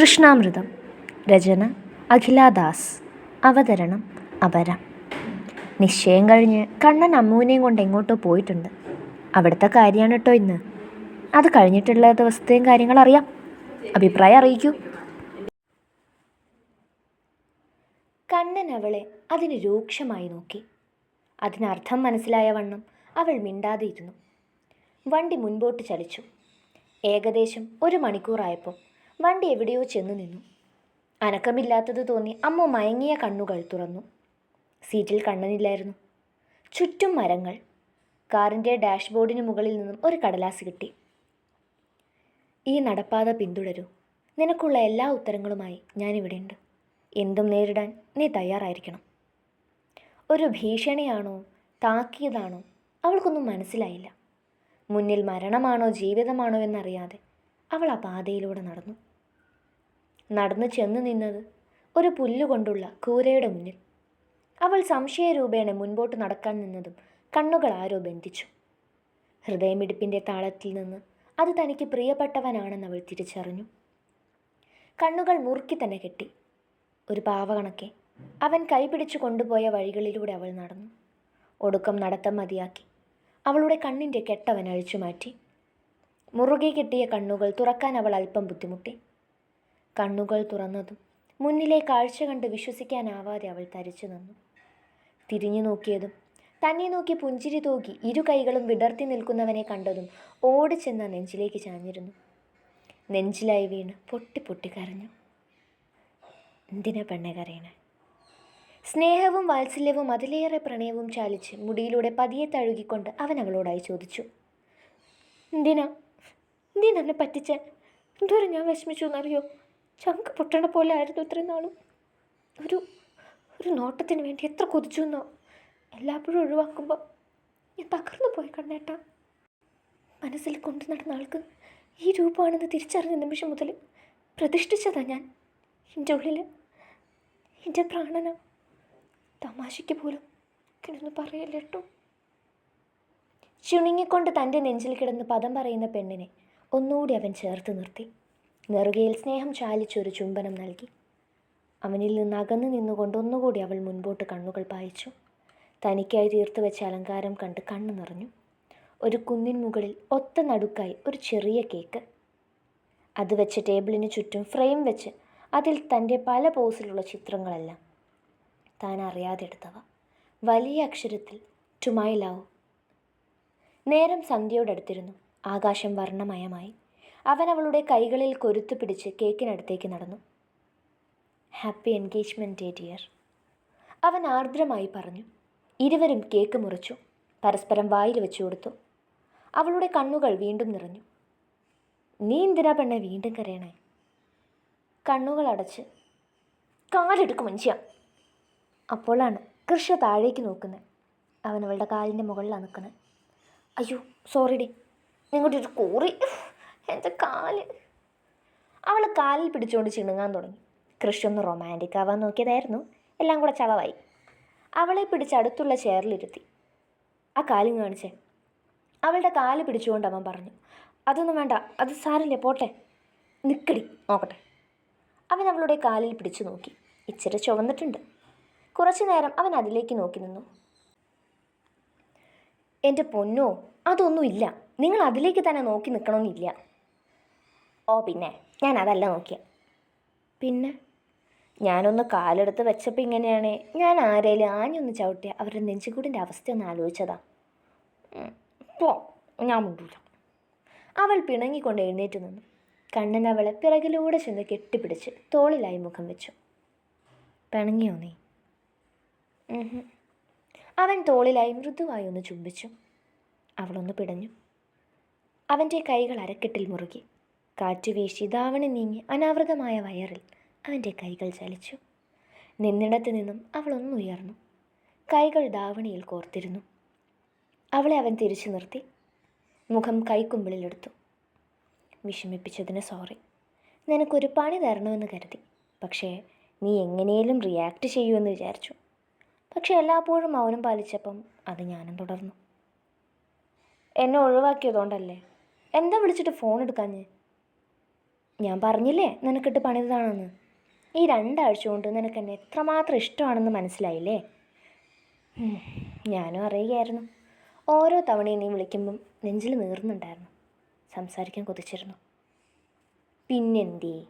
കൃഷ്ണാമൃതം രചന അഖിലാദാസ് അവതരണം അപര. നിശ്ചയം കഴിഞ്ഞ് കണ്ണൻ അമ്മുവിനെയും കൊണ്ട് എങ്ങോട്ടോ പോയിട്ടുണ്ട്. അവിടുത്തെ കാര്യമാണ് കേട്ടോ ഇന്ന്. അത് കഴിഞ്ഞിട്ടുള്ള ദിവസത്തെയും കാര്യങ്ങൾ അറിയാം. അഭിപ്രായം അറിയിക്കൂ. കണ്ണൻ അവളെ അതിന് രൂക്ഷമായി നോക്കി. അതിനർത്ഥം മനസ്സിലായ വണ്ണം അവൾ മിണ്ടാതെ ഇരുന്നു വണ്ടി മുൻപോട്ട് ചലിച്ചു. ഏകദേശം ഒരു മണിക്കൂറായപ്പോൾ വണ്ടി എവിടെയോ ചെന്നു നിന്നു. അനക്കമില്ലാത്തത് തോന്നി അമ്മ മയങ്ങിയ കണ്ണുകൾ തുറന്നു. സീറ്റിൽ കണ്ണനില്ലായിരുന്നു. ചുറ്റും മരങ്ങൾ. കാറിന്റെ ഡാഷ്ബോർഡിന് മുകളിൽ നിന്നും ഒരു കടലാസ് കിട്ടി. ഈ നടപ്പാത പിന്തുടരൂ. നിനക്കുള്ള എല്ലാ ഉത്തരങ്ങളുമായി ഞാനിവിടെയുണ്ട്. എന്തും നേരിടാൻ നീ തയ്യാറായിരിക്കണം. ഒരു ഭീഷണിയാണോ? താക്കിയതാണോ? അവൾക്കൊന്നും മനസ്സിലായില്ല. മുന്നിൽ മരണമാണോ? ജീവിതമാണോ എന്നറിയാതെ അവൾ ആ പാതയിലൂടെ നടന്നു. നടന്നു ചെന്നു നിന്നത് ഒരു പുല്ലുകൊണ്ടുള്ള കൂരയുടെ മുന്നിൽ. അവൾ സംശയരൂപേണ മുൻപോട്ട് നടക്കാൻ നിന്നതും കണ്ണുകൾ ആരോ ബന്ധിച്ചു. ഹൃദയമിടിപ്പിന്റെ താളത്തിൽ നിന്ന് അത് തനിക്ക് പ്രിയപ്പെട്ടവനാണെന്ന് അവൾ തിരിച്ചറിഞ്ഞു. കണ്ണുകൾ മുറുക്കി തന്നെ കെട്ടി. ഒരു പാവകണക്കെ അവൻ കൈപിടിച്ചു കൊണ്ടുപോയ വഴികളിലൂടെ അവൾ നടന്നു. ഒടുക്കം നടത്തം മതിയാക്കി അവളുടെ കണ്ണിന്റെ കെട്ടവൻ അഴിച്ചു മാറ്റി. മുറുകെ കെട്ടിയ കണ്ണുകൾ തുറക്കാൻ അവൾ അല്പം ബുദ്ധിമുട്ടി. കണ്ണുകൾ തുറന്നതും മുന്നിലെ കാഴ്ച കണ്ട് വിശ്വസിക്കാനാവാതെ അവൾ തരിച്ചു നിന്നു. തിരിഞ്ഞു നോക്കിയതും തന്നെ നോക്കി പുഞ്ചിരി തൂക്കി ഇരു കൈകളും വിടർത്തി നിൽക്കുന്നവനെ കണ്ടതും ഓടിച്ചെന്ന നെഞ്ചിലേക്ക് ചാഞ്ഞിരുന്നു. നെഞ്ചിലായി വീണ് പൊട്ടി പൊട്ടി കരഞ്ഞു. എന്തിനാ പെണ്ണെ കരയണേ? സ്നേഹവും വാത്സല്യവും അതിലേറെ പ്രണയവും ചാലിച്ച് മുടിയിലൂടെ പതിയെ തഴുകിക്കൊണ്ട് അവൻ അവളോടായി ചോദിച്ചു. എന്തിനാ? എന്തിനാ എന്നെ പറ്റിച്ച? ഞാൻ വിഷമിച്ചു എന്നറിയോ? ചങ്ക് പൊട്ടണ പോലെ ആയിരുന്നു ഇത്രയും നാളും. ഒരു ഒരു നോട്ടത്തിന് വേണ്ടി എത്ര കൊതിച്ചു എന്നോ. എല്ലാപ്പോഴും ഒഴിവാക്കുമ്പോൾ ഞാൻ തകർന്നു പോയി കണ്ണേട്ട. മനസ്സിൽ കൊണ്ടു നടന്ന ആൾക്ക് ഈ രൂപമാണെന്ന് തിരിച്ചറിഞ്ഞ നിമിഷം മുതൽ പ്രതിഷ്ഠിച്ചതാ ഞാൻ. എന്റെ ഉള്ളിൽ എന്റെ പ്രാണന. തമാശയ്ക്ക് പോലും കിടന്ന് പറയല്ല കേട്ടോ ചുണുങ്ങിക്കൊണ്ട് തന്റെ നെഞ്ചിൽ കിടന്ന് പദം പറയുന്ന പെണ്ണിനെ ഒന്നുകൂടി അവൻ ചേർത്ത് നിർത്തി. നെറുകയിൽ സ്നേഹം ചാലിച്ചൊരു ചുംബനം നൽകി. അവനിൽ നിന്ന് അകന്നു നിന്നുകൊണ്ട് ഒന്നുകൂടി അവൾ മുൻപോട്ട് കണ്ണുകൾ പായിച്ചു. തനിക്കായി തീർത്തു വെച്ച അലങ്കാരം കണ്ട് കണ്ണു നിറഞ്ഞു. ഒരു കുന്നിൻ മുകളിൽ ഒത്ത നടുക്കായി ഒരു ചെറിയ കേക്ക്. അത് വെച്ച് ടേബിളിന് ചുറ്റും ഫ്രെയിം വെച്ച് അതിൽ തന്റെ പല പോസിലുള്ള ചിത്രങ്ങളെല്ലാം. താൻ അറിയാതെ എടുത്തവ വലിയ അക്ഷരത്തിൽ ടു മൈ ലവ് നേരം സന്ധ്യയോടടുത്തിരുന്നു. ആകാശം വർണമയമായി. അവൻ അവളുടെ കൈകളിൽ കൊരുത്തു പിടിച്ച് കേക്കിനടുത്തേക്ക് നടന്നു. ഹാപ്പി എൻഗേജ്മെന്റ് ഡിയർ അവൻ ആർദ്രമായി പറഞ്ഞു. ഇരുവരും കേക്ക് മുറിച്ചു. പരസ്പരം വായിൽ വെച്ചു കൊടുത്തു. അവളുടെ കണ്ണുകൾ വീണ്ടും നിറഞ്ഞു. നീ എന്തിനാ പെണ്ണെ വീണ്ടും കരയണേ? കണ്ണുകൾ അടച്ച്. കാലെടുക്കും മനുഷ്യ. അപ്പോഴാണ് കൃഷ താഴേക്ക് നോക്കുന്നത്. അവൻ അവളുടെ കാലിന്റെ മുകളിലാണ് നിൽക്കുന്നത്. അയ്യോ സോറി ഡി. നിങ്ങളുടെ ഒരു കോറി. എന്റെ കാൽ. അവൾ കാലിൽ പിടിച്ചുകൊണ്ട് ചിണുങ്ങാൻ തുടങ്ങി. കൃഷി ഒന്ന് റൊമാന്റിക് ആവാൻ നോക്കിയതായിരുന്നു. എല്ലാം കൂടെ ചളവായി. അവളെ പിടിച്ച് അടുത്തുള്ള ചെയറിലിരുത്തി ആ കാലും കാണിച്ചേ. അവളുടെ കാൽ പിടിച്ചുകൊണ്ട് അവൻ പറഞ്ഞു അതൊന്നും വേണ്ട അത് സാരില്ലേ പോട്ടെ. നിക്കടി നോക്കട്ടെ. അവൻ അവളുടെ കാലിൽ പിടിച്ചു നോക്കി. ഇച്ചിരി ചുവന്നിട്ടുണ്ട്. കുറച്ചു നേരം അവൻ അതിലേക്ക് നോക്കി നിന്നു. എന്റെ പൊന്നോ അതൊന്നുമില്ല. നിങ്ങൾ അതിലേക്ക് തന്നെ നോക്കി നിൽക്കണമെന്നില്ല ഓ പിന്നെ. ഞാൻ അതല്ല നോക്കിയ. പിന്നെ? ഞാനൊന്ന് കാലെടുത്ത് വെച്ചപ്പോൾ ഇങ്ങനെയാണ്. ഞാൻ ആരേലും ആഞ്ഞൊന്ന് ചവിട്ടിയ അവരുടെ നെഞ്ചുകൂടിന്റെ അവസ്ഥ ഒന്ന് ആലോചിച്ചതാ പോ ഞാൻ മുണ്ടൂല. അവൾ പിണങ്ങിക്കൊണ്ട് എഴുന്നേറ്റ് നിന്നു. കണ്ണൻ അവളെ പിറകിലൂടെ ചെന്ന് കെട്ടിപ്പിടിച്ച് തോളിലായി മുഖം വെച്ചു. പിണങ്ങിയോ നീ. അവൻ തോളിലായി മൃദുവായി ഒന്ന് ചുംബിച്ചു. അവളൊന്ന് പിടഞ്ഞു. അവന്റെ കൈകൾ അരക്കെട്ടിൽ മുറുകി. കാറ്റ് വീശി ധാവണി നീങ്ങി അനാവൃതമായ വയറിൽ അവന്റെ കൈകൾ ചലിച്ചു. നിന്നിടത്ത് നിന്നും അവൾ ഒന്നുയർന്നു കൈകൾ ധാവണിയിൽ കോർത്തിരുന്നു. അവളെ അവൻ തിരിച്ചു നിർത്തി. മുഖം കൈക്കുമ്പിളിലെടുത്തു. വിഷമിപ്പിച്ചതിന് സോറി നിനക്കൊരു പണി തരണമെന്ന് കരുതി. പക്ഷേ നീ എങ്ങനെയും റിയാക്ട് ചെയ്യുമെന്ന് വിചാരിച്ചു. പക്ഷേ എല്ലാപ്പോഴും മൗനം പാലിച്ചപ്പം അത് ഞാനും തുടർന്നു. എന്നെ ഒഴിവാക്കിയതുകൊണ്ടല്ലേ? എന്താ വിളിച്ചിട്ട് ഫോൺ എടുക്കാഞ്ഞ്? ഞാൻ പറഞ്ഞില്ലേ നിനക്കിട്ട് പണിതാണെന്ന്? ഈ രണ്ടാഴ്ച കൊണ്ട് നിനക്ക് എന്നെ എത്രമാത്രം ഇഷ്ടമാണെന്ന് മനസ്സിലായില്ലേ? ഞാനും അറിയുകയായിരുന്നു. ഓരോ തവണയും നീ വിളിക്കുമ്പം നെഞ്ചിൽ നീറുന്നുണ്ടായിരുന്നു. സംസാരിക്കാൻ കൊതിച്ചിരുന്നു. പിന്നെന്തേ?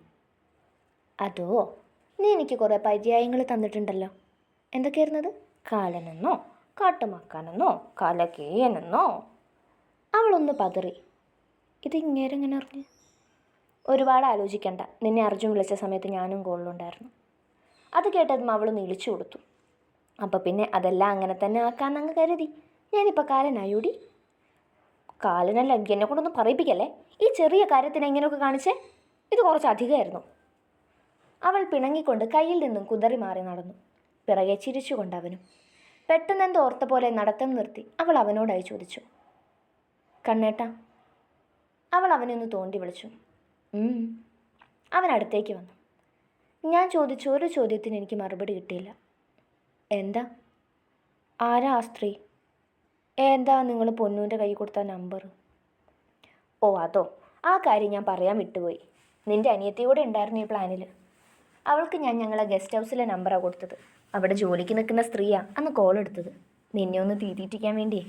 അതോ നീ എനിക്ക് കുറേ പര്യായങ്ങൾ തന്നിട്ടുണ്ടല്ലോ. എന്തൊക്കെയായിരുന്നത്? കാലനെന്നോ കാട്ടുമക്കാനെന്നോ കാലകേയനെന്നോ? അവളൊന്ന് പതറി. ഇതിങ്ങേരെങ്ങനെ അറിഞ്ഞു? ഒരുപാട് ആലോചിക്കണ്ട. നിന്നെ അർജുൻ വിളിച്ച സമയത്ത് ഞാനും കോളിലുണ്ടായിരുന്നു അത് കേട്ടതും അവൾ നീളിച്ചു കൊടുത്തു. അപ്പോൾ പിന്നെ അതെല്ലാം അങ്ങനെ തന്നെ ആക്കാന്നങ്ങ് കരുതി. ഞാനിപ്പോൾ കാലനായൂടി? കാലനല്ല എന്നെ കൊണ്ടൊന്നും പറയിപ്പിക്കല്ലേ? ഈ ചെറിയ കാര്യത്തിന് എങ്ങനെയൊക്കെ കാണിച്ചേ? ഇത് കുറച്ച് അധികമായിരുന്നു. അവൾ പിണങ്ങിക്കൊണ്ട് കയ്യിൽ നിന്നും കുതറി മാറി നടന്നു. പിറകെ ചിരിച്ചുകൊണ്ട് അവനും. പെട്ടെന്നെന്തോ ഓർത്ത പോലെ നടത്തം നിർത്തി അവൾ അവനോടായി ചോദിച്ചു. കണ്ണേട്ട. അവൾ അവനെ ഒന്ന് തോണ്ടി വിളിച്ചു. അവൻ അടുത്തേക്ക് വന്നു. ഞാൻ ചോദിച്ച ഒരു ചോദ്യത്തിന് എനിക്ക് മറുപടി കിട്ടിയില്ല. എന്താ? ആരാ ആ സ്ത്രീ? എന്താ നിങ്ങൾ പൊന്നൂന്റെ കൈ കൊടുത്ത നമ്പർ? ഓ അതോ. ആ കാര്യം ഞാൻ പറയാൻ വിട്ടുപോയി. നിന്റെ അനിയത്തി കൂടെ ഉണ്ടായിരുന്നു ഈ പ്ലാനിൽ അവൾക്ക് ഞാൻ ഞങ്ങളെ ഗസ്റ്റ് ഹൗസിലെ നമ്പറാണ് കൊടുത്തത്. അവിടെ ജോലിക്ക് നിൽക്കുന്ന സ്ത്രീയാണ് അന്ന് കോൾ എടുത്തത്. നിന്നെ ഒന്ന് തീറ്റിയിട്ടിക്കാൻ വേണ്ടിയേ.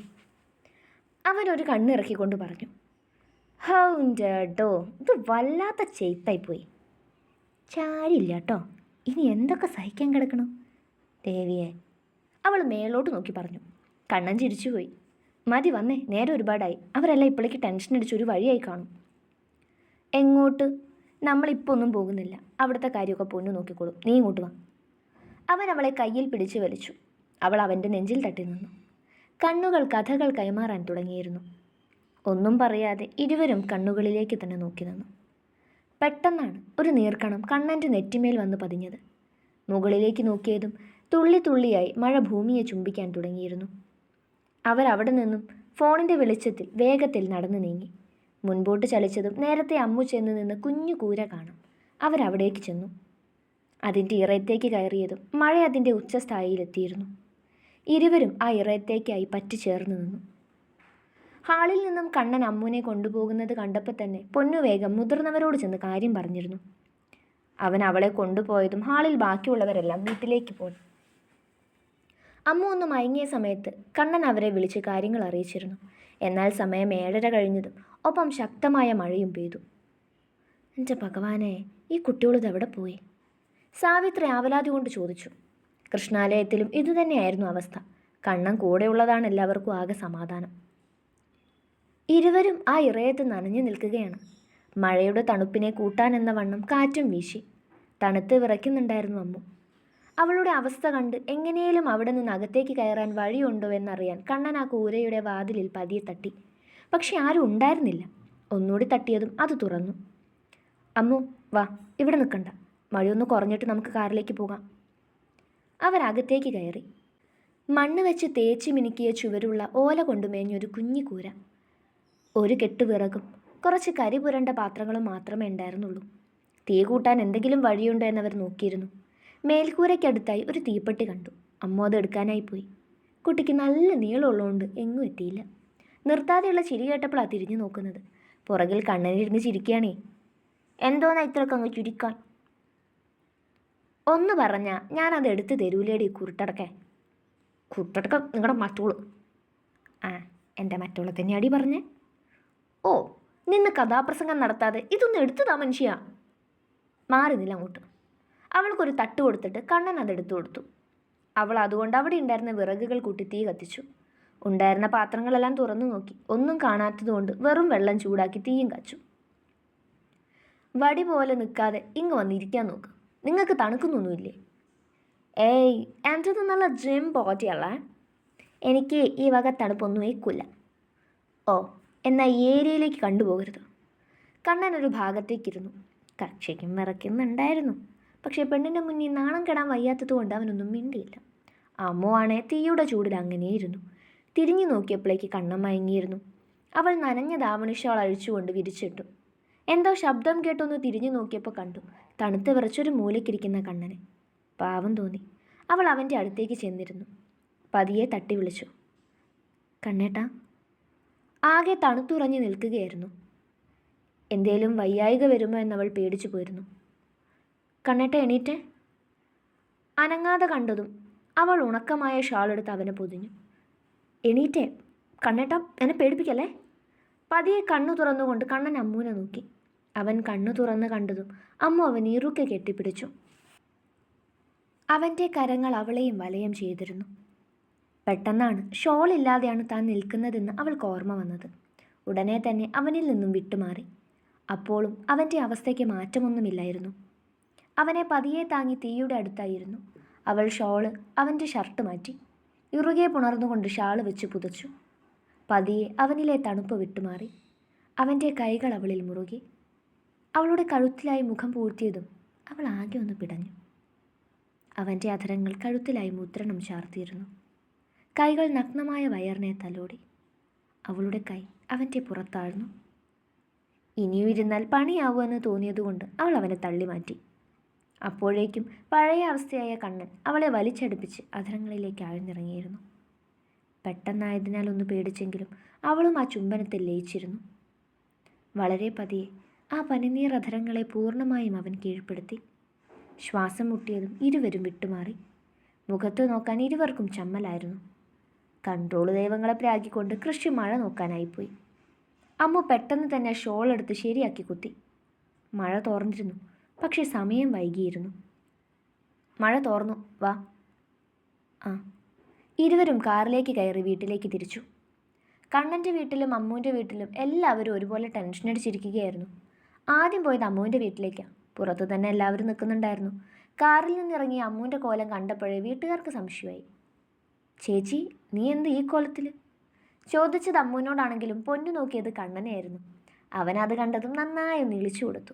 അവനൊരു കണ്ണിറക്കിക്കൊണ്ട് പറഞ്ഞു. ഡോ ഇത് വല്ലാത്ത ചെയ്ത്തായിപ്പോയി. ചാരില്ല കേട്ടോ ഇനി എന്തൊക്കെ സഹിക്കാൻ കിടക്കണം? ദേവിയെ. അവൾ മേലോട്ട് നോക്കി പറഞ്ഞു. കണ്ണൻ ചിരിച്ചുപോയി മതി വന്നേ നേരെ ഒരുപാടായി. അവരെല്ലാം ഇപ്പോഴേക്ക് ടെൻഷൻ അടിച്ച് ഒരു വഴിയായി കാണും. എങ്ങോട്ട്? നമ്മളിപ്പോൾ ഒന്നും പോകുന്നില്ല. അവിടുത്തെ കാര്യമൊക്കെ പൊന്നു നോക്കിക്കോളും. നീ ഇങ്ങോട്ട് വാ. അവൻ അവളെ കയ്യിൽ പിടിച്ചു വലിച്ചു. അവൾ അവന്റെ നെഞ്ചിൽ തട്ടി നിന്നു. കണ്ണുകൾ കഥകൾ കൈമാറാൻ തുടങ്ങിയിരുന്നു. ഒന്നും പറയാതെ ഇരുവരും കണ്ണുകളിലേക്ക് തന്നെ നോക്കി നിന്നു. പെട്ടെന്നാണ് ഒരു നീർക്കണം കണ്ണന്റെ നെറ്റിമേൽ വന്ന് പതിഞ്ഞത്. മുകളിലേക്ക് നോക്കിയതും തുള്ളി തുള്ളിയായി മഴ ഭൂമിയെ ചുംബിക്കാൻ തുടങ്ങിയിരുന്നു. അവരവിടെ നിന്നും ഫോണിന്റെ വെളിച്ചത്തിൽ വേഗത്തിൽ നടന്നു നീങ്ങി. മുൻപോട്ട് ചലിച്ചതും നേരത്തെ അമ്മു ചെന്ന് നിന്ന് കുഞ്ഞു കൂര കാണും. അവരവിടേക്ക് ചെന്നു. അതിന്റെ ഇറയത്തേക്ക് കയറിയതും മഴ അതിന്റെ ഉച്ചസ്ഥായിയിലെത്തിയിരുന്നു. ഇരുവരും ആ ഇറയത്തേക്കായി പറ്റിച്ചേർന്ന് നിന്നു. ഹാളിൽ നിന്നും കണ്ണൻ അമ്മുവിനെ കൊണ്ടുപോകുന്നത് കണ്ടപ്പോൾ തന്നെ പൊന്നു വേഗം മുതിർന്നവരോട് ചെന്ന് കാര്യം പറഞ്ഞിരുന്നു. അവൻ അവളെ കൊണ്ടുപോയതും ഹാളിൽ ബാക്കിയുള്ളവരെല്ലാം വീട്ടിലേക്ക് പോയി. അമ്മു ഒന്ന് മയങ്ങിയ സമയത്ത് കണ്ണൻ അവരെ വിളിച്ച് കാര്യങ്ങൾ അറിയിച്ചിരുന്നു. എന്നാൽ സമയം ഏഴര കഴിഞ്ഞതും ഒപ്പം ശക്തമായ മഴയും പെയ്തു. എന്റെ ഭഗവാനെ ഈ കുട്ടികളിത് എവിടെ പോയി? സാവിത്രി ആവലാതി കൊണ്ട് ചോദിച്ചു. കൃഷ്ണാലയത്തിലും ഇതുതന്നെയായിരുന്നു അവസ്ഥ. കണ്ണൻ കൂടെയുള്ളതാണ് എല്ലാവർക്കും ആകെ സമാധാനം. ഇരുവരും ആ ഇറയത്ത് നനഞ്ഞു നിൽക്കുകയാണ്. മഴയുടെ തണുപ്പിനെ കൂട്ടാനെന്ന വണ്ണം കാറ്റും വീശി. തണുത്ത് വിറയ്ക്കുന്നുണ്ടായിരുന്നു അമ്മു. അവളുടെ അവസ്ഥ കണ്ട് എങ്ങനെയും അവിടെ നിന്ന് അകത്തേക്ക് കയറാൻ വഴിയുണ്ടോ എന്നറിയാൻ കണ്ണൻ ആ കൂരയുടെ വാതിലിൽ പതിയെ തട്ടി. പക്ഷെ ആരും ഉണ്ടായിരുന്നില്ല. ഒന്നുകൂടി തട്ടിയതും അത് തുറന്നു. അമ്മു വാ ഇവിടെ നിൽക്കണ്ട. മഴയൊന്ന് കുറഞ്ഞിട്ട് നമുക്ക് കാറിലേക്ക് പോകാം. അവരകത്തേക്ക് കയറി. മണ്ണ് വെച്ച് തേച്ച് മിനുക്കിയ ചുവരുള്ള ഓല കൊണ്ടുമേഞ്ഞൊരു കുഞ്ഞിക്കൂര. കുഞ്ഞു കൂര ഒരു കെട്ട് വിറകും കുറച്ച് കരി പുരണ്ട പാത്രങ്ങളും മാത്രമേ ഉണ്ടായിരുന്നുള്ളൂ. തീ കൂട്ടാൻ എന്തെങ്കിലും വഴിയുണ്ടോ എന്നവർ നോക്കിയിരുന്നു. മേൽക്കൂരയ്ക്കടുത്തായി ഒരു തീപ്പെട്ടി കണ്ടു. അമ്മ അത് എടുക്കാനായി പോയി. കുട്ടിക്ക് നല്ല നീളമുള്ളതുകൊണ്ട് എങ്ങും എത്തിയില്ല. നിർത്താതെയുള്ള ചിരി കേട്ടപ്പോഴാണ് തിരിഞ്ഞു നോക്കുന്നത്. പുറകിൽ കണ്ണനിരുന്ന് ചിരിക്കുകയാണേ. എന്തോന്നാ ഇത്രയൊക്കെ അങ്ങ് ചുരുക്കാൻ? ഒന്ന് പറഞ്ഞാൽ ഞാനത് എടുത്ത് തരൂലേടി കുരുട്ടടക്കെ കുരുട്ടടക്ക നിങ്ങളുടെ മറ്റോൾ. ആ എന്റെ മറ്റോളെ തന്നെയാടി പറഞ്ഞേ. ഓ നിന്ന് കഥാപ്രസംഗം നടത്താതെ ഇതൊന്ന് എടുത്തതാ മനുഷ്യ. മാറിനില്ല അങ്ങോട്ട്. അവൾക്കൊരു തട്ട് കൊടുത്തിട്ട് കണ്ണൻ അതെടുത്തു കൊടുത്തു. അവൾ അതുകൊണ്ട് അവിടെ ഉണ്ടായിരുന്ന വിറകുകൾ കൂട്ടി തീ കത്തിച്ചു. ഉണ്ടായിരുന്ന പാത്രങ്ങളെല്ലാം തുറന്നു നോക്കി. ഒന്നും കാണാത്തതുകൊണ്ട് വെറും വെള്ളം ചൂടാക്കി തീയും കച്ചു. വടി പോലെ നിൽക്കാതെ ഇങ്ങ് വന്നിരിക്കാൻ നോക്ക്. നിങ്ങൾക്ക് തണുക്കുന്നൊന്നുമില്ലേ? ഏയ് എന്റെ നല്ല ജിം ബോഡിയല്ലേ എനിക്ക് ഈ വക തണുപ്പൊന്നും ഏക്കില്ല. ഓ എന്നാൽ ഏരിയയിലേക്ക് കണ്ടുപോകരുത്. കണ്ണൻ ഒരു ഭാഗത്തേക്കിരുന്നു. കക്ഷയ്ക്കും വിറയ്ക്കുന്നുണ്ടായിരുന്നു പക്ഷേ പെണ്ണിന്റെ മുന്നിൽ നാണം കെടാൻ വയ്യാത്തത് കൊണ്ട് അവനൊന്നും മിണ്ടിയില്ല. അമ്മുവാണെ തീയുടെ ചൂടിൽ അങ്ങനെയിരുന്നു. തിരിഞ്ഞു നോക്കിയപ്പോഴേക്ക് കണ്ണം മയങ്ങിയിരുന്നു. അവൾ നനഞ്ഞ ദാവണിഷാൾ അഴിച്ചുകൊണ്ട് വിരിച്ചിട്ടു. എന്തോ ശബ്ദം കേട്ടൊന്ന് തിരിഞ്ഞു നോക്കിയപ്പോൾ കണ്ടു. തണുത്ത് വിറച്ചൊരു മൂലയ്ക്കിരിക്കുന്ന കണ്ണനെ. പാവം തോന്നി. അവൾ അവന്റെ അടുത്തേക്ക് ചെന്നിരുന്നു. പതിയെ തട്ടി വിളിച്ചു. കണ്ണേട്ടാ ആകെ തണുത്തുറഞ്ഞു നിൽക്കുകയായിരുന്നു. എന്തേലും വയ്യായിക വരുമോ എന്നവൾ പേടിച്ചു പോയിരുന്നു. കണ്ണേട്ട എണീറ്റെ. അനങ്ങാതെ കണ്ടതും അവൾ ഉണക്കമായ ഷാളെടുത്ത് അവനെ പൊതിഞ്ഞു. എണീറ്റെ കണ്ണേട്ട എന്നെ പേടിപ്പിക്കല്ലേ? പതിയെ കണ്ണു തുറന്നുകൊണ്ട് കണ്ണൻ അമ്മൂനെ നോക്കി. അവൻ കണ്ണു തുറന്ന് കണ്ടതും അമ്മു അവൻ ഇറുക്കെ കെട്ടിപ്പിടിച്ചു. അവന്റെ കരങ്ങൾ അവളെയും വലയം ചെയ്തിരുന്നു. പെട്ടെന്നാണ് ഷോൾ ഇല്ലാതെയാണ് താൻ നിൽക്കുന്നതെന്ന് അവൾക്ക് ഓർമ്മ വന്നത്. ഉടനെ തന്നെ അവനിൽ നിന്നും വിട്ടുമാറി. അപ്പോഴും അവന്റെ അവസ്ഥയ്ക്ക് മാറ്റമൊന്നുമില്ലായിരുന്നു. അവനെ പതിയെ താങ്ങി തീയുടെ അടുത്തായിരുന്നു. അവൾ ഷോൾ അവന്റെ ഷർട്ട് മാറ്റി. ഇറുകെ പുണർന്നുകൊണ്ട് ഷാൾ വെച്ച് പുതച്ചു. പതിയെ അവനിലെ തണുപ്പ് വിട്ടുമാറി. അവന്റെ കൈകൾ അവളിൽ മുറുകി. അവളുടെ കഴുത്തിലായി മുഖം പൂഴ്ത്തിയതും അവൾ ആകെ ഒന്ന് പിടഞ്ഞു. അവന്റെ അധരങ്ങൾ കഴുത്തിലായി മുദ്രണം ചാർത്തിയിരുന്നു. കൈകൾ നഗ്നമായ വയറിനെ തലോടി. അവളുടെ കൈ അവന്റെ പുറത്താഴ്ന്നു. ഇനിയും ഇരുന്നാൽ പണിയാവുമെന്ന് തോന്നിയതുകൊണ്ട് അവൾ അവനെ തള്ളി മാറ്റി. അപ്പോഴേക്കും പഴയ അവസ്ഥയായ കണ്ണൻ അവളെ വലിച്ചടുപ്പിച്ച് അധരങ്ങളിലേക്ക് ആഴ്ന്നിറങ്ങിയിരുന്നു. പെട്ടെന്നായതിനാൽ ഒന്ന് പേടിച്ചെങ്കിലും അവളും ആ ചുംബനത്തിൽ ലയിച്ചിരുന്നു. വളരെ പതിയെ ആ പനിനീർ അധരങ്ങളെ പൂർണമായും അവൻ കീഴ്പ്പെടുത്തി. ശ്വാസം മുട്ടിയതും ഇരുവരും വിട്ടുമാറി. മുഖത്ത് നോക്കാൻ ഇരുവർക്കും ചമ്മലായിരുന്നു. കൺട്രോൾ ദൈവങ്ങളെ പ്രാഗിക്കൊണ്ട് കൃഷി മഴ നോക്കാനായിപ്പോയി. അമ്മ പെട്ടെന്ന് തന്നെ ഷോൾ എടുത്ത് ശരിയാക്കി കുത്തി. മഴ തോർന്നിരുന്നു. പക്ഷേ സമയം വൈകിയിരുന്നു. മഴ തോർന്നു. വാ. ആ. ഇരുവരും കാറിലേക്ക് കയറി വീട്ടിലേക്ക് തിരിച്ചു. കണ്ണന്റെ വീട്ടിലും അമ്മുവിന്റെ വീട്ടിലും എല്ലാവരും ഒരുപോലെ ടെൻഷൻ അടിച്ചിരിക്കുകയായിരുന്നു. ആദ്യം പോയത് അമ്മുവിന്റെ വീട്ടിലേക്കാണ് പുറത്തു തന്നെ എല്ലാവരും നിൽക്കുന്നുണ്ടായിരുന്നു. കാറിൽ നിന്നിറങ്ങി അമ്മുവിന്റെ കോലം കണ്ടപ്പോഴേ വീട്ടുകാർക്ക് സംശയമായി. ചേച്ചി നീ എന്ത് ഈ കോലത്തിൽ ചോദിച്ചത് അമ്മുവിനോടാണെങ്കിലും പൊന്നു നോക്കിയത് കണ്ണനെയായിരുന്നു. അവനത് കണ്ടതും നന്നായി ഒന്ന് ഇളിച്ചു കൊടുത്തു.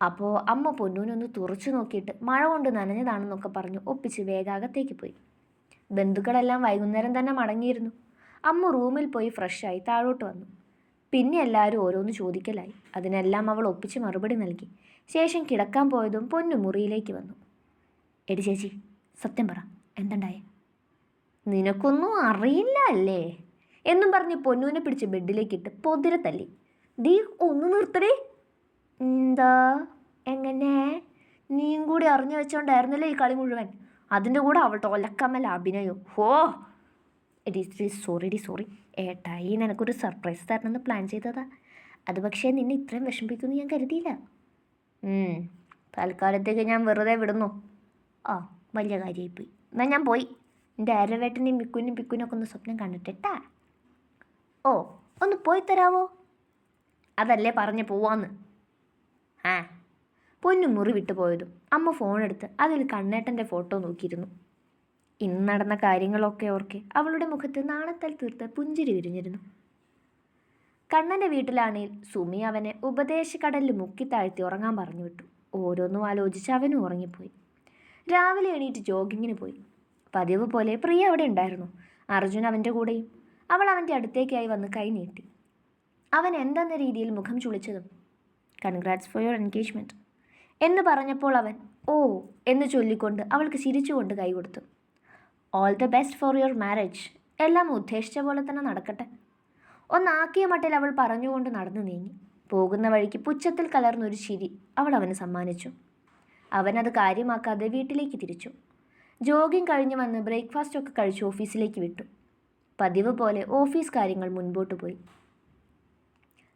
അപ്പോൾ അമ്മ പൊന്നൂനൊന്ന് തുറച്ചു നോക്കിയിട്ട് മഴ കൊണ്ട് നനഞ്ഞതാണെന്നൊക്കെ പറഞ്ഞു ഒപ്പിച്ച് വേഗാകത്തേക്ക് പോയി. ബന്ധുക്കളെല്ലാം വൈകുന്നേരം തന്നെ മടങ്ങിയിരുന്നു. അമ്മ റൂമിൽ പോയി ഫ്രഷായി താഴോട്ട് വന്നു. പിന്നെ എല്ലാവരും ഓരോന്ന് ചോദിക്കലായി. അതിനെല്ലാം അവൾ ഒപ്പിച്ച് മറുപടി നൽകി. ശേഷം കിടക്കാൻ പോയതും പൊന്നു മുറിയിലേക്ക് വന്നു. എടി ചേച്ചി സത്യം പറ എന്തുണ്ടായേ? നിനക്കൊന്നും അറിയില്ല അല്ലേ എന്നും പറഞ്ഞ് പൊന്നുവിനെ പിടിച്ച് ബെഡിലേക്കിട്ട് പൊതിര തല്ലി. നീ ഒന്ന് നിർത്തടേ. എന്താ? എങ്ങനെ? നീയും കൂടി അറിഞ്ഞു വെച്ചോണ്ടായിരുന്നല്ലേ ഈ കളി മുഴുവൻ. അതിന്റെ കൂടെ അവളുടെ ഒലക്കമ്മൽ അഭിനയം. ഹോ! എടി സോറി ഡി സോറി. ഏട്ടായി നിനക്കൊരു സർപ്രൈസ് തരണമെന്ന് പ്ലാൻ ചെയ്തതാ. അത് പക്ഷേ നിന്നെ ഇത്രയും വിഷമിപ്പിക്കുമെന്ന് ഞാൻ കരുതിയില്ല. തൽക്കാലത്തേക്ക് ഞാൻ വെറുതെ വിടുന്നു. ആ വലിയ കാര്യമായിപ്പോയി എന്നാൽ ഞാൻ പോയി. എന്റെ അരവേട്ടനെയും മിക്കുനും പിക്കുനും ഒക്കെ ഒന്ന് സ്വപ്നം കണ്ടിട്ടാ ഓ ഒന്ന് പോയി തരാവോ? അതല്ലേ പറഞ്ഞ് പോവാന്ന്. ആ പൊന്നു മുറി വിട്ടു പോയതും അമ്മ ഫോണെടുത്ത് അതിൽ കണ്ണേട്ടന്റെ ഫോട്ടോ നോക്കിയിരുന്നു. ഇന്ന് നടന്ന കാര്യങ്ങളൊക്കെ ഓർക്കെ അവളുടെ മുഖത്ത് നാണത്താൽ തീർത്ത് പുഞ്ചിരി വിരിഞ്ഞിരുന്നു. കണ്ണന്റെ വീട്ടിലാണെങ്കിൽ സുമി അവനെ ഉപദേശക്കടലിൽ മുക്കിത്താഴ്ത്തി ഉറങ്ങാൻ പറഞ്ഞു വിട്ടു. ഓരോന്നും ആലോചിച്ച് അവനും ഉറങ്ങിപ്പോയി. രാവിലെ എണീറ്റ് ജോഗിങ്ങിന് പോയി. പതിവ് പോലെ പ്രിയ അവിടെ ഉണ്ടായിരുന്നു. അർജുൻ അവന്റെ കൂടെയും. അവൾ അവന്റെ അടുത്തേക്കായി വന്ന് കൈ നീട്ടി. അവൻ എന്തെന്ന രീതിയിൽ മുഖം ചുളിച്ചതും കൺഗ്രാറ്റ്സ് ഫോർ യുവർ എൻഗേജ്മെന്റ് എന്ന് പറഞ്ഞപ്പോൾ അവൻ ഓ എന്ന് ചൊല്ലിക്കൊണ്ട് അവൾക്ക് ചിരിച്ചുകൊണ്ട് കൈ കൊടുത്തു. All the best for your marriage എല്ലാം ഉദ്ദേശിച്ച പോലെ തന്നെ നടക്കട്ടെ. ഒന്നാക്കിയ മട്ടിൽ അവൾ പറഞ്ഞുകൊണ്ട് നടന്നു നീങ്ങി. പോകുന്ന വഴിക്ക് പുച്ഛത്തിൽ കലർന്നൊരു ചിരി അവൾ അവന് സമ്മാനിച്ചു. അവനത് കാര്യമാക്കാതെ വീട്ടിലേക്ക് തിരിച്ചു. ജോഗിങ് കഴിഞ്ഞ് വന്ന് ബ്രേക്ക്ഫാസ്റ്റ് ഒക്കെ കഴിച്ച് ഓഫീസിലേക്ക് വിട്ടു. പതിവ് പോലെ ഓഫീസ് കാര്യങ്ങൾ മുൻപോട്ട് പോയി.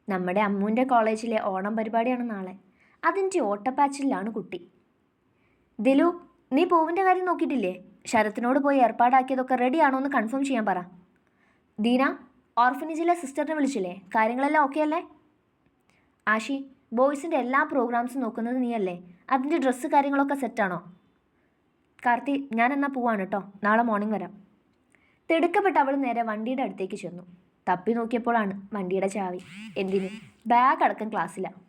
നമ്മുടെ അമ്മൂന്റെ കോളേജിലെ ഓണം പരിപാടിയാണ് നാളെ. അതിന്റെ ഓട്ടപ്പാച്ചിലാണ് കുട്ടി. ദിലു നീ പൂവിന്റെ കാര്യം നോക്കിയിട്ടില്ലേ? ശരത്തിനോട് പോയി ഏർപ്പാടാക്കിയതൊക്കെ റെഡിയാണോ എന്ന് കൺഫേം ചെയ്യാൻ പറ. ദീന ഓർഫനേജിലെ സിസ്റ്ററിനെ വിളിച്ചില്ലേ? കാര്യങ്ങളെല്ലാം ഓക്കെ അല്ലേ? ആഷി ബോയ്സിന്റെ എല്ലാ പ്രോഗ്രാംസും നോക്കുന്നത് നീയല്ലേ? അതിന്റെ ഡ്രസ്സ് കാര്യങ്ങളൊക്കെ സെറ്റാണോ? കാർത്തി ഞാൻ എന്നാൽ പോവാണ് കേട്ടോ നാളെ മോർണിംഗ് വരാം. തിടുക്കപ്പെട്ട് അവൾ നേരെ വണ്ടിയുടെ അടുത്തേക്ക് ചെന്നു. തപ്പി നോക്കിയപ്പോഴാണ് വണ്ടിയുടെ ചാവി. എന്തിന്? ബാഗ് അടക്കം ക്ലാസ്സിലാണ്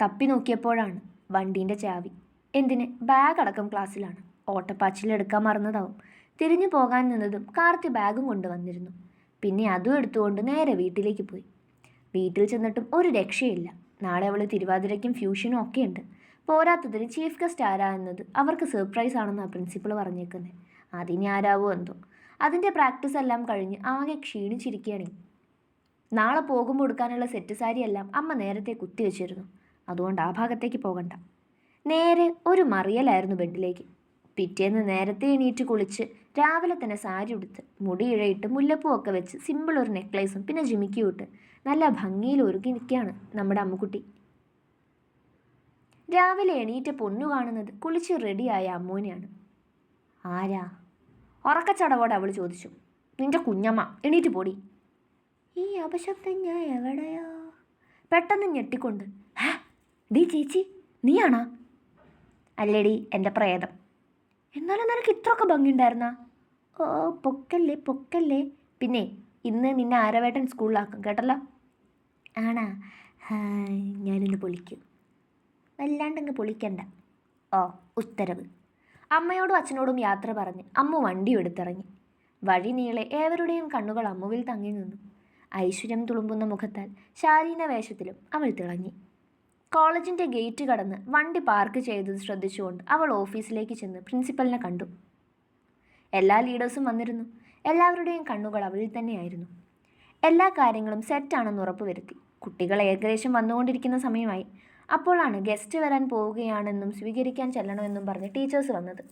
തപ്പി നോക്കിയപ്പോഴാണ് വണ്ടീന്റെ ചാവി. എന്തിന്? ബാഗ് അടക്കം ക്ലാസ്സിലാണ് ഓട്ടപ്പാച്ചിലെടുക്കാൻ മറന്നതാവും. തിരിഞ്ഞു പോകാൻ നിന്നതും കാർത്തി ബാഗും കൊണ്ടുവന്നിരുന്നു. പിന്നെ അതും എടുത്തുകൊണ്ട് നേരെ വീട്ടിലേക്ക് പോയി. വീട്ടിൽ ചെന്നിട്ടും ഒരു രക്ഷയില്ല. നാളെ അവൾ തിരുവാതിരയ്ക്കും ഫ്യൂഷനും ഒക്കെ ഉണ്ട്. പോരാത്തതിന് ചീഫ് ഗസ്റ്റ് ആരാ എന്നത് അവർക്ക് സർപ്രൈസ് ആണെന്നാണ് പ്രിൻസിപ്പൾ പറഞ്ഞേക്കുന്നത് അതിനി ആരാവോ എന്തോ. അതിന്റെ പ്രാക്ടീസ് എല്ലാം കഴിഞ്ഞ് ആകെ ക്ഷീണിച്ചിരിക്കുകയാണ്. നാളെ പോകുമ്പോൾ കൊടുക്കാനുള്ള സെറ്റ് സാരിയെല്ലാം അമ്മ നേരത്തെ കുത്തിവെച്ചിരുന്നു. അതുകൊണ്ട് ആ ഭാഗത്തേക്ക് പോകണ്ട. നേരെ ഒരു മറിയലായിരുന്നു ബെഡിലേക്ക് പിറ്റേന്ന് നേരത്തെ എണീറ്റ് കുളിച്ച് രാവിലെ തന്നെ സാരി ഉടുത്ത് മുടി ഇഴയിട്ട് മുല്ലപ്പൂവൊക്കെ വെച്ച് സിമ്പിൾ ഒരു നെക്ലേസും പിന്നെ ജിമിക്കും ഇട്ട് നല്ല ഭംഗിയിൽ ഒരുക്കി നിൽക്കുകയാണ് നമ്മുടെ അമ്മുക്കുട്ടി. രാവിലെ എണീറ്റ് പൊന്നു കാണുന്നത് കുളിച്ച് റെഡിയായ അമ്മൂനെയാണ്. ആരാ? ഉറക്കച്ചടവോടെ അവൾ ചോദിച്ചു. നിന്റെ കുഞ്ഞമ്മ എണീറ്റ് പോടി. ഈ അപശബ്ദം ഞാൻ എവിടെയാ? പെട്ടെന്ന് ഞെട്ടിക്കൊണ്ട് "ഹേ, ഡീ ചേച്ചി നീയാണാ? അല്ലേടി എന്റെ പ്രേതം. എന്നാലും നിനക്ക് ഇത്രയൊക്കെ ഭംഗിയുണ്ടായിരുന്ന? ഓ പൊക്കല്ലേ പൊക്കല്ലേ. പിന്നെ ഇന്ന് നിന്നെ ആരവേട്ടൻ സ്കൂളിലാക്കും കേട്ടല്ലോ? ആണാ. ഞാനിന്ന് പൊളിക്കും. വല്ലാണ്ടങ്ങ് പൊളിക്കണ്ട. ഓ ഉത്തരവ്. അമ്മയോടും അച്ഛനോടും യാത്ര പറഞ്ഞ് അമ്മ വണ്ടി എടുത്തിറങ്ങി. വഴി നീളെ ഏവരുടെയും കണ്ണുകൾ അമ്മുവിൽ തങ്ങി നിന്നു. ഐശ്വര്യം തുളുമ്പുന്ന മുഖത്താൽ ശാലീന വേഷത്തിലും അവൾ തിളങ്ങി. കോളേജിന്റെ ഗേറ്റ് കടന്ന് വണ്ടി പാർക്ക് ചെയ്തത് ശ്രദ്ധിച്ചുകൊണ്ട് അവൾ ഓഫീസിലേക്ക് ചെന്ന് പ്രിൻസിപ്പലിനെ കണ്ടു. എല്ലാ ലീഡേഴ്സും വന്നിരുന്നു. എല്ലാവരുടെയും കണ്ണുകൾ അവളിൽ തന്നെയായിരുന്നു. എല്ലാ കാര്യങ്ങളും സെറ്റാണെന്ന് ഉറപ്പുവരുത്തി. കുട്ടികൾ ഏകദേശം വന്നുകൊണ്ടിരിക്കുന്ന സമയമായി. അപ്പോഴാണ് ഗസ്റ്റ് വരാൻ പോവുകയാണെന്നും സ്വീകരിക്കാൻ ചെല്ലണമെന്നും പറഞ്ഞ് ടീച്ചേഴ്സ് വന്നത്.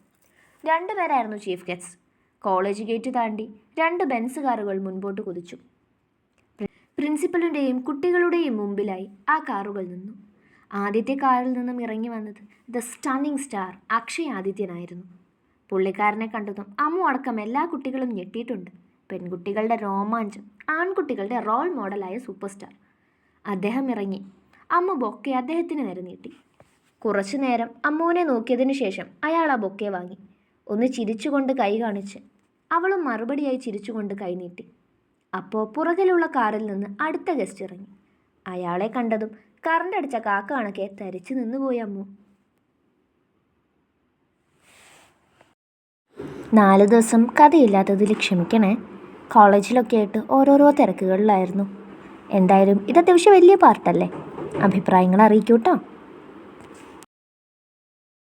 രണ്ടുപേരായിരുന്നു ചീഫ് ഗസ്റ്റ്. കോളേജ് ഗേറ്റ് താണ്ടി രണ്ട് ബെൻസ് കാറുകൾ മുൻപോട്ട് കുതിച്ചു. പ്രിൻസിപ്പലിന്റെയും കുട്ടികളുടെയും മുമ്പിലായി ആ കാറുകൾ നിന്നു. ആദ്യത്തെ കാറിൽ നിന്നും ഇറങ്ങി വന്നത് ദ സ്റ്റണ്ണിങ് സ്റ്റാർ അക്ഷയ് ആദിത്യനായിരുന്നു. പുള്ളിക്കാരനെ കണ്ടതും അമ്മു അടക്കം എല്ലാ കുട്ടികളും ഞെട്ടിയിട്ടുണ്ട്. പെൺകുട്ടികളുടെ രോമാഞ്ചം ആൺകുട്ടികളുടെ റോൾ മോഡലായ സൂപ്പർ സ്റ്റാർ അദ്ദേഹം ഇറങ്ങി. അമ്മ ബൊക്കെ അദ്ദേഹത്തിന് നേരെ നീട്ടി. കുറച്ചു നേരം അമ്മുവിനെ നോക്കിയതിന് ശേഷം അയാൾ ആ ബൊക്കെ വാങ്ങി. ഒന്ന് ചിരിച്ചുകൊണ്ട് കൈ കാണിച്ച്. അവളും മറുപടിയായി ചിരിച്ചുകൊണ്ട് കൈ നീട്ടി. അപ്പോൾ പുറകിലുള്ള കാറിൽ നിന്ന് അടുത്ത ഗസ്റ്റ് ഇറങ്ങി. അയാളെ കണ്ടതും കറണ്ട് അടിച്ച കാക്ക കണക്കെ തരിച്ചു നിന്നുപോയി അമ്മു. നാല് ദിവസം കഥയില്ലാത്തതിൽ ക്ഷമിക്കണേ. കോളേജിലൊക്കെ ആയിട്ട് ഓരോരോ തിരക്കുകളിലായിരുന്നു. എന്തായാലും ഇത് അത്യാവശ്യം വലിയ പാർട്ടല്ലേ? അഭിപ്രായങ്ങൾ അറിയിക്കൂട്ടോ